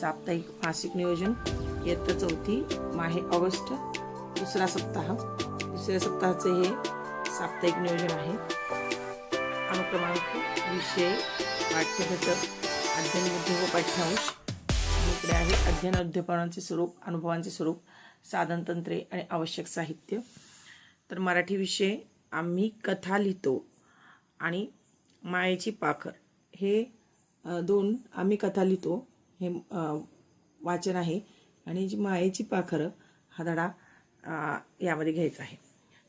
साप्ताहिक मासिक नियोजन. इयत्ता चौथी माहे ऑगस्ट दुसरा सप्ताह. दुसऱ्या सप्ताहाचे हे साप्ताहिक नियोजन आहे. अनुक्रमांक विषय पाठ्यघटक अध्ययन बुद्धी व पाठ्यांश. इकडे आहे अध्ययन अध्यापनाचे स्वरूप अनुभवांचे स्वरूप साधनतंत्रे आणि आवश्यक साहित्य. तर मराठी विषय आम्ही कथा लिहितो आणि मायेची पाखर. हे दोन आम्ही कथा लिहितो. हे वाचन आहे. आणि जी मायेची पाखरं हा धडा यामध्ये घ्यायचा आहे.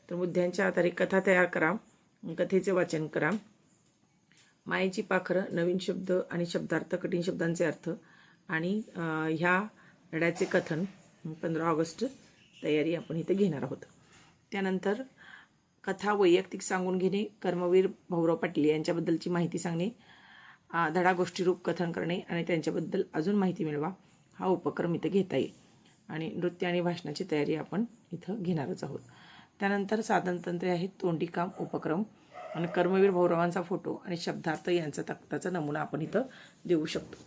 तर मुद्द्यांच्या आधारे कथा तयार करा कथेचे वाचन करा. मायेची पाखरं नवीन शब्द आणि शब्दार्थ कठीण शब्दांचे अर्थ आणि ह्या लढ्याचे कथन पंधरा ऑगस्ट तयारी आपण इथे घेणार आहोत. त्यानंतर कथा वैयक्तिक सांगून घेणे कर्मवीर भाऊराव पाटील यांच्याबद्दलची माहिती सांगणे धडा गोष्टीरूप कथन करणे आणि त्यांच्याबद्दल अजून माहिती मिळवा हा उपक्रम इथं घेता येईल. आणि नृत्य आणि भाषणाची तयारी आपण इथं घेणारच आहोत. त्यानंतर साधनतंत्रे आहेत तोंडीकाम उपक्रम आणि कर्मवीर भाऊरावांचा फोटो आणि शब्दार्थ यांचा तक्ताचा नमुना आपण इथं देऊ शकतो.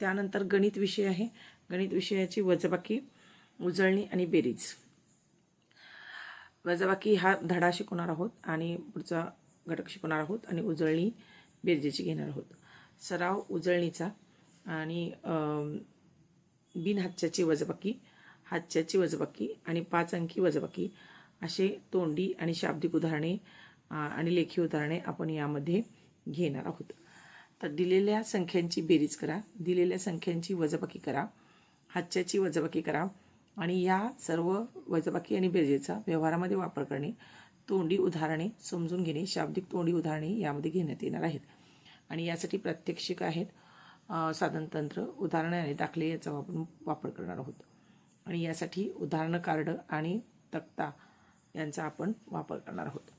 त्यानंतर गणित विषय आहे. गणित विषयाची वजबाकी उजळणी आणि बेरीज. वजबाकी हा धडा शिकवणार आहोत आणि पुढचा घटक शिकवणार आहोत आणि उजळणी बेरजेची घेणार आहोत. सराव उजळणीचा आणि अम, वजबाकी हाच्याची वजबाकी आणि पाच अंकी वजबाकी असे तोंडी आणि शाब्दिक उदाहरणे आणि लेखी उदाहरणे आपण यामध्ये घेणार आहोत. तर दिलेल्या संख्यांची बेरीज करा दिलेल्या संख्यांची वजबाकी करा हाच्याची वजबाकी करा आणि या सर्व वजबाकी आणि बेरजेचा व्यवहारामध्ये वापर करणे तोंडी उदाहरणे समजून घेणे शाब्दिक तोंडी उदाहरणे यामध्ये घेण्यात येणार आहेत. आणि यासाठी प्रात्यक्षिक आहेत साधनतंत्र उदाहरणे आणि दाखले याचा आपण वापर करणार आहोत. आणि यासाठी उदाहरणं कार्ड आणि तक्ता यांचा आपण वापर करणार आहोत.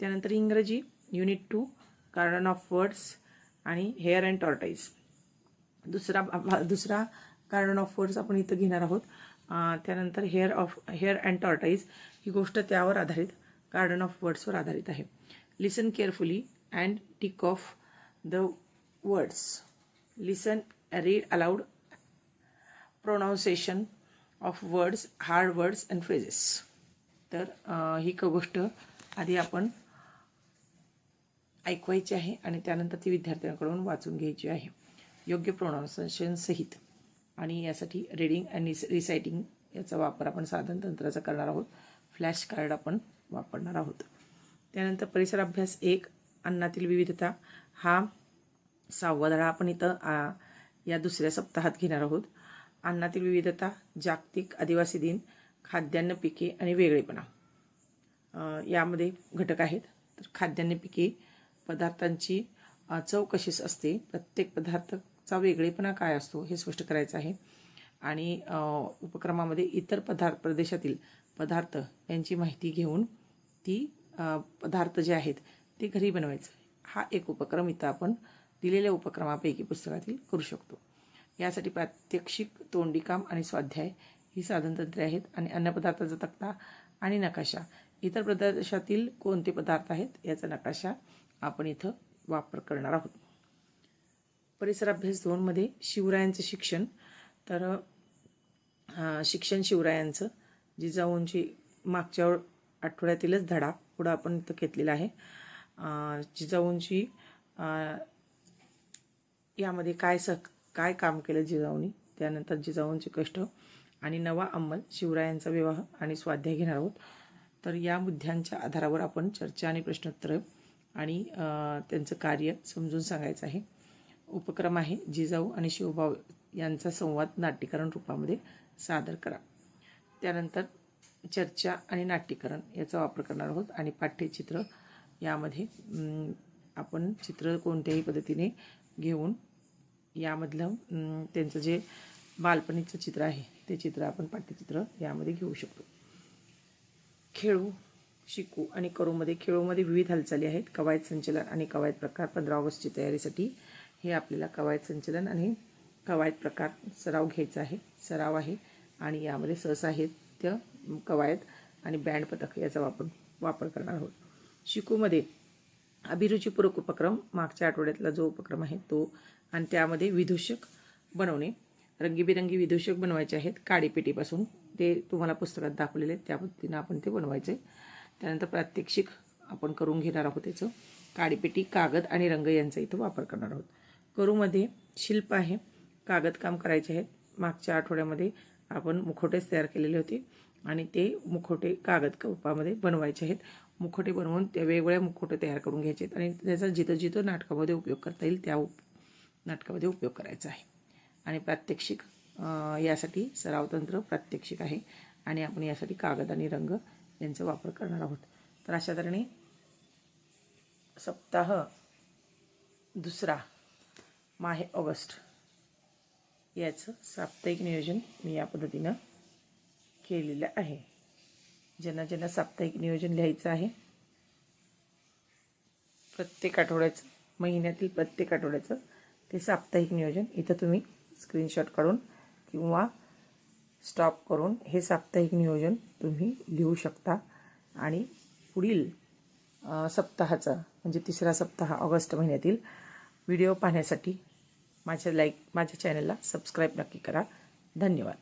त्यानंतर इंग्रजी unit two garden of words आणि हेअर अँड टॉर्टाईज दुसरा दुसरा कार्डन ऑफ वर्ड्स आपण इथं घेणार आहोत. त्यानंतर hare of hare and tortoise ही गोष्ट त्यावर आधारित कार्डन ऑफ वर्ड्सवर आधारित आहे. Listen carefully and tick off the words. Listen read aloud pronunciation of words hard words and phrases तर ही क गोष्ट आधी आपण ऐकवायची आहे आणि त्यानंतर ती विद्यार्थ्यांकडून वाचून घ्यायची आहे. योग्य प्रोनाऊन्सेशन सहित. आणि यासाठी रीडिंग आणि रिसायटिंग याचा वापर आपण साधन तंत्राचा करणार आहोत. फ्लॅश कार्ड आपण वापरणार आहोत. त्यानंतर परिसर अभ्यास एक अन्नातील विविधता. हा सहावा धडा आपण इथं या दुसऱ्या सप्ताहात घेणार आहोत. अन्नातील विविधता जागतिक आदिवासी दिन खाद्यान्न पिके आणि वेगळेपणा यामध्ये घटक आहेत. तर खाद्यान्न पिके पदार्थांची चव कशीच असते प्रत्येक पदार्थाचा वेगळेपणा काय असतो हे स्पष्ट करायचं आहे. आणि उपक्रमामध्ये इतर पदार्थ प्रदेशातील पदार्थ यांची माहिती घेऊन ती पदार्थ जे आहेत ते घरी बनवायचं. हा एक उपक्रम इथं आपण दिलेल्या उपक्रमापैकी पुस्तकातील करू शकतो. यासाठी प्रात्यक्षिक तोंडीकाम आणि स्वाध्याय ही साधनतंत्रे आहेत आणि अन्नपदार्थाचा तक्ता आणि नकाशा इतर प्रदेशातील कोणते पदार्थ आहेत याचा नकाशा आपण इथं वापर करणार आहोत. परिसर अभ्यास दोनमध्ये शिवरायांचं शिक्षण. तर शिक्षण शिवरायांचं जिजाऊंची मागच्या आठवड्यातीलच धडा पुढं आपण इथं घेतलेला आहे. जिजाऊंची यामध्ये काय स काय काम केलं जिजाऊंनी? त्यानंतर जिजाऊंचे कष्ट आणि नवा अंमल शिवरायांचा विवाह आणि स्वाध्याय घेणार आहोत. तर या मुद्द्यांच्या आधारावर आपण चर्चा आणि प्रश्नोत्तर आणि त्यांचं कार्य समजून सांगायचं आहे. उपक्रम आहे जिजाऊ आणि शिवभाऊ यांचा संवाद नाट्यकरण रूपामध्ये सादर करा. त्यानंतर चर्चा आणि नाट्यकरण याचा वापर करणार आहोत आणि पाठ्यचित्र यामध्ये आपण चित्र कोणत्याही पद्धतीने घेऊन यामधलं त्यांचं जे बालपणीचं चित्र आहे ते चित्र आपण पाठ्यचित्र यामध्ये घेऊ शकतो. खेळू शिकू आणि करूमध्ये खेळूमध्ये विविध हालचाली आहेत. कवायत संचलन आणि कवायत प्रकार पंधरा ऑगस्टची तयारीसाठी हे आपल्याला कवायत संचलन आणि कवायत प्रकार सराव घ्यायचा आहे. सराव आहे आणि यामध्ये सहसाहित्य कवायत आणि बँड पथक याचा वापर वापर करणार आहोत. शिकूमध्ये अभिरुचीपूरक उपक्रम मागच्या आठवड्यातला जो उपक्रम आहे तो आणि त्यामध्ये विदूषक बनवणे रंगीबेरंगी विदूषक बनवायचे आहेत काडीपेटीपासून. ते तुम्हाला पुस्तकात दाखवलेले आहेत त्या पद्धतीनं आपण ते बनवायचे. त्यानंतर प्रात्यक्षिक आपण करून घेणार आहोत त्याचं. काडीपेटी कागद आणि रंग यांचा इथं वापर करणार आहोत. करूमध्ये शिल्प आहे कागद काम करायचे आहेत. मागच्या आठवड्यामध्ये आपण मुखोटेच तयार केलेले होते. आणि ते मुखोटे कागद कपामध्ये बनवायचे आहेत. मुखोटे बनवून त्या वेगवेगळ्या मुखोटे तयार करून घ्यायचे आहेत. आणि त्याचा जिथं जिथं नाटकामध्ये उपयोग करता येईल त्या उप नाटकामध्ये उपयोग करायचा आहे. आणि प्रात्यक्षिक यासाठी सरावतंत्र प्रात्यक्षिक आहे. आणि आपण यासाठी कागद आणि रंग यांचा वापर करणार आहोत. तर अशा तऱ्हेने सप्ताह दुसरा माहे ऑगस्ट. याचं साप्ताहिक नियोजन मी या पद्धतीनं केलेलं आहे. ज्यांना ज्यांना साप्ताहिक नियोजन लिहायचं आहे प्रत्येक आठवड्याचं महिन्यातील प्रत्येक आठवड्याचं ते साप्ताहिक नियोजन इथं तुम्ही स्क्रीनशॉट काढून किंवा स्टॉप करून हे साप्ताहिक नियोजन तुम्ही लिहू शकता. आणि पुढील सप्ताहाचं सप्ताहाचा म्हणजे तिसरा सप्ताह ऑगस्ट महिन्यातील व्हिडिओ पाहण्यासाठी माझ्या लाईक माझ्या चॅनलला सबस्क्राईब नक्की करा. धन्यवाद.